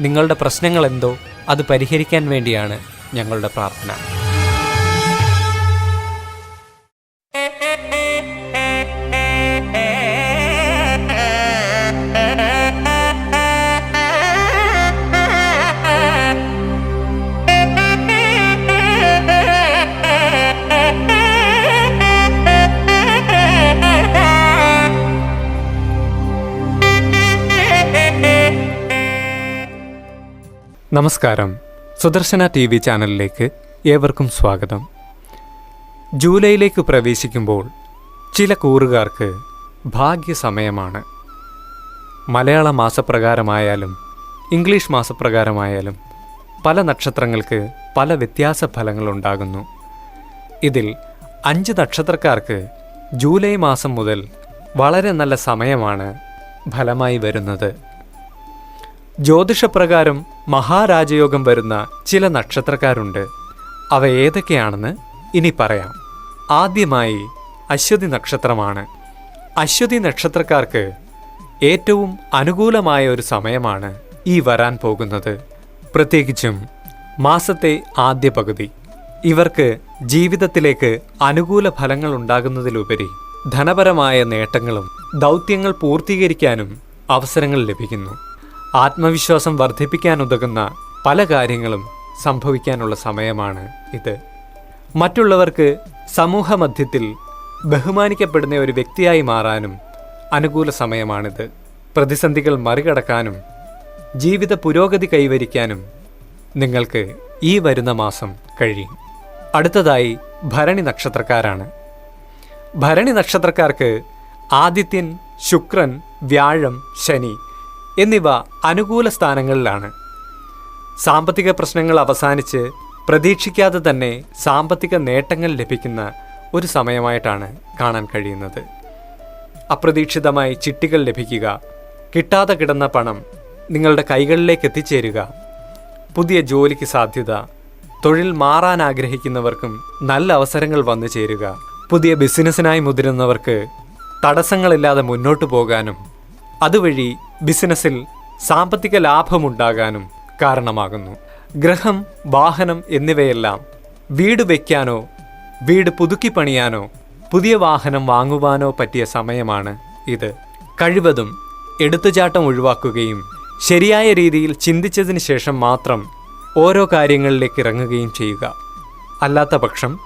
നിങ്ങളുടെ പ്രശ്നങ്ങൾ എന്തോ അത് പരിഹരിക്കാൻ വേണ്ടിയാണ് ഞങ്ങളുടെ പ്രാർത്ഥന. നമസ്കാരം. സുദർശന ടി വി ചാനലിലേക്ക് ഏവർക്കും സ്വാഗതം. ജൂലൈയിലേക്ക് പ്രവേശിക്കുമ്പോൾ ചില കൂറുകാർക്ക് ഭാഗ്യസമയമാണ്. മലയാള മാസപ്രകാരമായാലും ഇംഗ്ലീഷ് മാസപ്രകാരമായാലും പല നക്ഷത്രങ്ങൾക്ക് പല വ്യത്യാസ ഫലങ്ങളുണ്ടാകുന്നു ഇതിൽ അഞ്ച് നക്ഷത്രക്കാർക്ക് ജൂലൈ മാസം മുതൽ വളരെ നല്ല സമയമാണ് ഫലമായി വരുന്നത്. ജ്യോതിഷപ്രകാരം മഹാരാജയോഗം വരുന്ന ചില നക്ഷത്രക്കാരുണ്ട്. അവ ഏതൊക്കെയാണെന്ന് ഇനി പറയാം. ആദ്യമായി അശ്വതി നക്ഷത്രമാണ്. അശ്വതി നക്ഷത്രക്കാർക്ക് ഏറ്റവും അനുകൂലമായ ഒരു സമയമാണ് ഈ വരാൻ പോകുന്നത്. പ്രത്യേകിച്ചും മാസത്തെ ആദ്യ പകുതി. ഇവർക്ക് ജീവിതത്തിലേക്ക് അനുകൂല ഫലങ്ങൾ ഉണ്ടാകുന്നതിലുപരി ധനപരമായ നേട്ടങ്ങളും ദൗത്യങ്ങൾ പൂർത്തീകരിക്കാനും അവസരങ്ങൾ ലഭിക്കുന്നു. ആത്മവിശ്വാസം വർദ്ധിപ്പിക്കാനുതകുന്ന പല കാര്യങ്ങളും സംഭവിക്കാനുള്ള സമയമാണ് ഇത്. മറ്റുള്ളവർക്ക് സമൂഹമധ്യത്തിൽ ബഹുമാനിക്കപ്പെടുന്ന ഒരു വ്യക്തിയായി മാറാനും അനുകൂല സമയമാണിത്. പ്രതിസന്ധികൾ മറികടക്കാനും ജീവിത പുരോഗതി കൈവരിക്കാനും നിങ്ങൾക്ക് ഈ വരുന്ന മാസം കഴിയും. അടുത്തതായി ഭരണി നക്ഷത്രക്കാരാണ്. ഭരണി നക്ഷത്രക്കാർക്ക് ആദിത്യൻ ശുക്രൻ വ്യാഴം ശനി എന്നിവ അനുകൂല സ്ഥാനങ്ങളിലാണ്. സാമ്പത്തിക പ്രശ്നങ്ങൾ അവസാനിച്ച് പ്രതീക്ഷിക്കാതെ തന്നെ സാമ്പത്തിക നേട്ടങ്ങൾ ലഭിക്കുന്ന ഒരു സമയമായിട്ടാണ് കാണാൻ കഴിയുന്നത്. അപ്രതീക്ഷിതമായി ചിട്ടികൾ ലഭിക്കുക കിട്ടാതെ കിടന്ന പണം നിങ്ങളുടെ കൈകളിലേക്ക് എത്തിച്ചേരുക പുതിയ ജോലിക്ക് സാധ്യത തൊഴിൽ മാറാൻ ആഗ്രഹിക്കുന്നവർക്കും നല്ല അവസരങ്ങൾ വന്നു ചേരുക പുതിയ ബിസിനസ്സിനായി മുതിരുന്നവർക്ക് തടസ്സങ്ങളില്ലാതെ മുന്നോട്ട് പോകാനും അതുവഴി ബിസിനസ്സിൽ സാമ്പത്തിക ലാഭമുണ്ടാകാനും കാരണമാകുന്നു. ഗ്രഹം വാഹനം എന്നിവയെല്ലാം വീട് വയ്ക്കാനോ വീട് പുതുക്കി പണിയാനോ പുതിയ വാഹനം വാങ്ങുവാനോ പറ്റിയ സമയമാണ് ഇത്. കഴിവതും എടുത്തുചാട്ടം ഒഴിവാക്കുകയും ശരിയായ രീതിയിൽ ചിന്തിച്ചതിന് ശേഷം മാത്രം ഓരോ കാര്യങ്ങളിലേക്ക് ഇറങ്ങുകയും ചെയ്യുക. അല്ലാത്ത പക്ഷം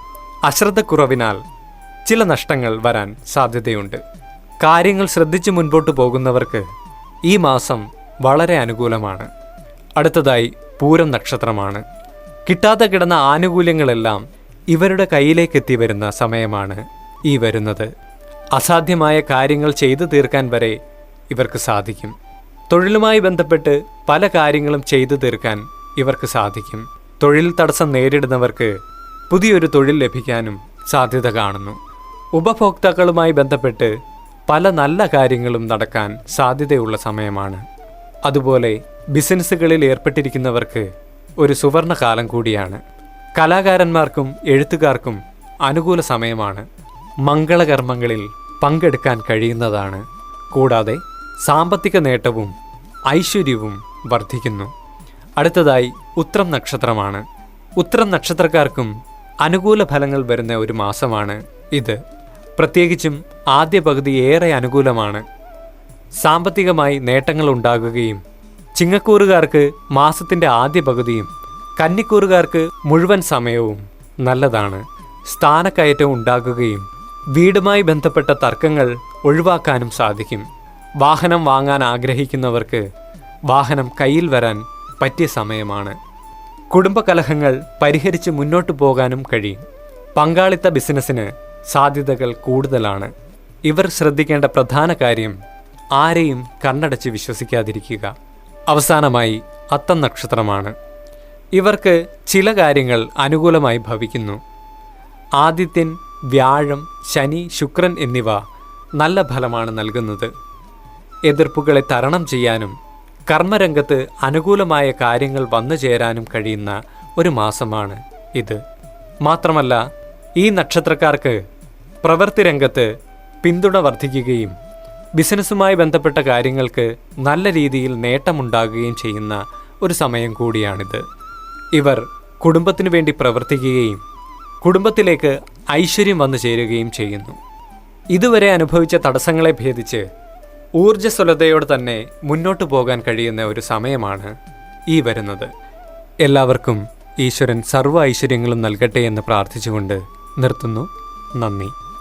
അശ്രദ്ധക്കുറവിനാൽ ചില നഷ്ടങ്ങൾ വരാൻ സാധ്യതയുണ്ട്. കാര്യങ്ങൾ ശ്രദ്ധിച്ച് മുൻപോട്ട് പോകുന്നവർക്ക് ഈ മാസം വളരെ അനുകൂലമാണ്. അടുത്തതായി പൂരം നക്ഷത്രമാണ്. കിട്ടാതെ കിടന്ന ആനുകൂല്യങ്ങളെല്ലാം ഇവരുടെ കയ്യിലേക്ക് എത്തി വരുന്ന സമയമാണ് ഈ വരുന്നത്. അസാധ്യമായ കാര്യങ്ങൾ ചെയ്തു തീർക്കാൻ വരെ ഇവർക്ക് സാധിക്കും. തൊഴിലുമായി ബന്ധപ്പെട്ട് പല കാര്യങ്ങളും ചെയ്തു തീർക്കാൻ ഇവർക്ക് സാധിക്കും. തൊഴിൽ തടസ്സം നേരിടുന്നവർക്ക് പുതിയൊരു തൊഴിൽ ലഭിക്കാനും സാധ്യത കാണുന്നു. ഉപഭോക്താക്കളുമായി ബന്ധപ്പെട്ട് പല നല്ല കാര്യങ്ങളും നടക്കാൻ സാധ്യതയുള്ള സമയമാണ്. അതുപോലെ ബിസിനസ്സുകളിൽ ഏർപ്പെട്ടിരിക്കുന്നവർക്ക് ഒരു സുവർണ കാലം കൂടിയാണ്. കലാകാരന്മാർക്കും എഴുത്തുകാർക്കും അനുകൂല സമയമാണ്. മംഗളകർമ്മങ്ങളിൽ പങ്കെടുക്കാൻ കഴിയുന്നതാണ്. കൂടാതെ സാമ്പത്തിക നേട്ടവും ഐശ്വര്യവും വർദ്ധിക്കുന്നു. അടുത്തതായി ഉത്രം നക്ഷത്രമാണ്. ഉത്രം നക്ഷത്രക്കാർക്കും അനുകൂല ഫലങ്ങൾ വരുന്ന ഒരു മാസമാണ് ഇത്. പ്രത്യേകിച്ചും ആദ്യ പകുതി ഏറെ അനുകൂലമാണ്. സാമ്പത്തികമായി നേട്ടങ്ങൾ ഉണ്ടാകുകയും ചിങ്ങക്കൂറുകാർക്ക് മാസത്തിന്റെ ആദ്യ പകുതിയും കന്നിക്കൂറുകാർക്ക് മുഴുവൻ സമയവും നല്ലതാണ്. സ്ഥാനക്കയറ്റം ഉണ്ടാകുകയും വീടുമായി ബന്ധപ്പെട്ട തർക്കങ്ങൾ ഒഴിവാക്കാനും സാധിക്കും. വാഹനം വാങ്ങാൻ ആഗ്രഹിക്കുന്നവർക്ക് വാഹനം കയ്യിൽ വരാൻ പറ്റിയ സമയമാണ്. കുടുംബകലഹങ്ങൾ പരിഹരിച്ച് മുന്നോട്ടു പോകാനും കഴിയും. പങ്കാളിത്ത ബിസിനസ്സിന് സാധ്യതകൾ കൂടുതലാണ്. ഇവർ ശ്രദ്ധിക്കേണ്ട പ്രധാന കാര്യം ആരെയും കണ്ണടച്ച് വിശ്വസിക്കാതിരിക്കുക. അവസാനമായി അത്തം നക്ഷത്രമാണ്. ഇവർക്ക് ചില കാര്യങ്ങൾ അനുകൂലമായി ഭവിക്കുന്നു. ആദിത്യൻ വ്യാഴം ശനി ശുക്രൻ എന്നിവ നല്ല ഫലമാണ് നൽകുന്നത്. എതിർപ്പുകളെ തരണം ചെയ്യാനും കർമ്മരംഗത്ത് അനുകൂലമായ കാര്യങ്ങൾ വന്നു ചേരാനും കഴിയുന്ന ഒരു മാസമാണ് ഇത്. മാത്രമല്ല ഈ നക്ഷത്രക്കാർക്ക് പ്രവൃത്തി രംഗത്ത് പിന്തുണ വർദ്ധിക്കുകയും ബിസിനസ്സുമായി ബന്ധപ്പെട്ട കാര്യങ്ങൾക്ക് നല്ല രീതിയിൽ നേട്ടമുണ്ടാകുകയും ചെയ്യുന്ന ഒരു സമയം കൂടിയാണിത്. ഇവർ കുടുംബത്തിനു വേണ്ടി പ്രവർത്തിക്കുകയും കുടുംബത്തിലേക്ക് ഐശ്വര്യം വന്നു ചേരുകയും ചെയ്യുന്നു. ഇതുവരെ അനുഭവിച്ച തടസ്സങ്ങളെ ഭേദിച്ച് ഊർജസ്വലതയോടെ തന്നെ മുന്നോട്ടു പോകാൻ കഴിയുന്ന ഒരു സമയമാണ് ഈ വരുന്നത്. എല്ലാവർക്കും ഈശ്വരൻ സർവ ഐശ്വര്യങ്ങളും നൽകട്ടെ എന്ന് പ്രാർത്ഥിച്ചുകൊണ്ട് നിർത്തുന്നു. നന്ദി.